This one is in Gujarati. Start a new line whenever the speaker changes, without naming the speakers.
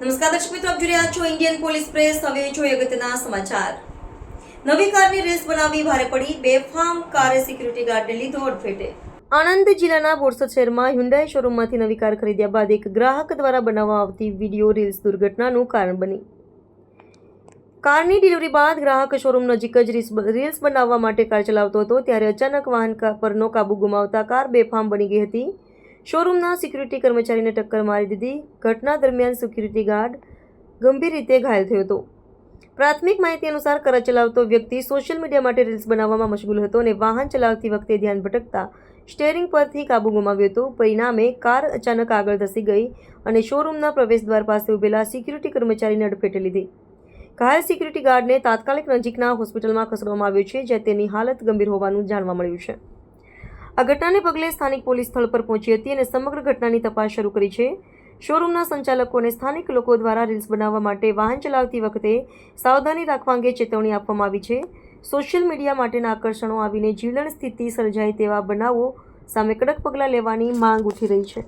નમસ્કાર દર્શક મિત્રો, આપ જોઈ રહ્યા છો ઇન્ડિયન પોલીસ પ્રેસ હવે જોઈએ અગત્યના સમાચાર. નવી કારની રેસ બનાવી ભારે પડી. બેફામ કારે સિક્યુરિટી ગાર્ડને લીધો અડફેટે. આણંદ જિલ્લાના બોરસદ શહેરમાં હ્યુન્ડાઈ શોરૂમમાંથી નવી કાર ખરીદ્યા બાદ એક ગ્રાહક દ્વારા બનાવવામાં આવતી વીડિયો રીલ્સ દુર્ઘટનાનું કારણ બની. કારની ડિલિવરી બાદ ગ્રાહક શોરૂમ નજીક જ રીલ્સ બનાવવા માટે કાર ચલાવતો હતો, ત્યારે અચાનક વાહન પરનો કાબુ ગુમાવતા કાર બેફામ બની ગઈ હતી. શોરૂમના સિક્યુરિટી કર્મચારીને ટક્કર મારી દીધી. ઘટના દરમિયાન સિક્યુરિટી ગાર્ડ ગંભીર રીતે ઘાયલ થયો હતો. પ્રાથમિક માહિતી અનુસાર કાર ચલાવતો વ્યક્તિ સોશિયલ મીડિયા માટે રીલ્સ બનાવવામાં મશગુલ હતો અને વાહન ચલાવતી વખતે ધ્યાન ભટકતા સ્ટેરિંગ પરથી કાબુ ગુમાવ્યો હતો. પરિણામે કાર અચાનક આગળ ધસી ગઈ અને શોરૂમના પ્રવેશદ્વાર પાસે ઉભેલા સિક્યુરિટી કર્મચારીને અડફેટે લીધી. ઘાયલ સિક્યુરિટી ગાર્ડને તાત્કાલિક નજીકના હોસ્પિટલમાં ખસેડવામાં આવ્યો છે, જ્યાં તેની હાલત ગંભીર હોવાનું જાણવા મળ્યું છે. આ ઘટનાને પગલે સ્થાનિક પોલીસ સ્થળ પર પહોંચી હતી અને સમગ્ર ઘટનાની તપાસ શરૂ કરી છે. શોરૂમના સંચાલકો અને સ્થાનિક લોકો દ્વારા રીલ્સ બનાવવા માટે વાહન ચલાવતી વખતે સાવધાની રાખવા અંગે ચેતવણી આપવામાં આવી છે. સોશિયલ મીડિયા માટેના આકર્ષણો આવીને જીવલણ સ્થિતિ સર્જાય તેવા બનાવો સામે કડક પગલાં લેવાની માંગ ઉઠી રહી છે.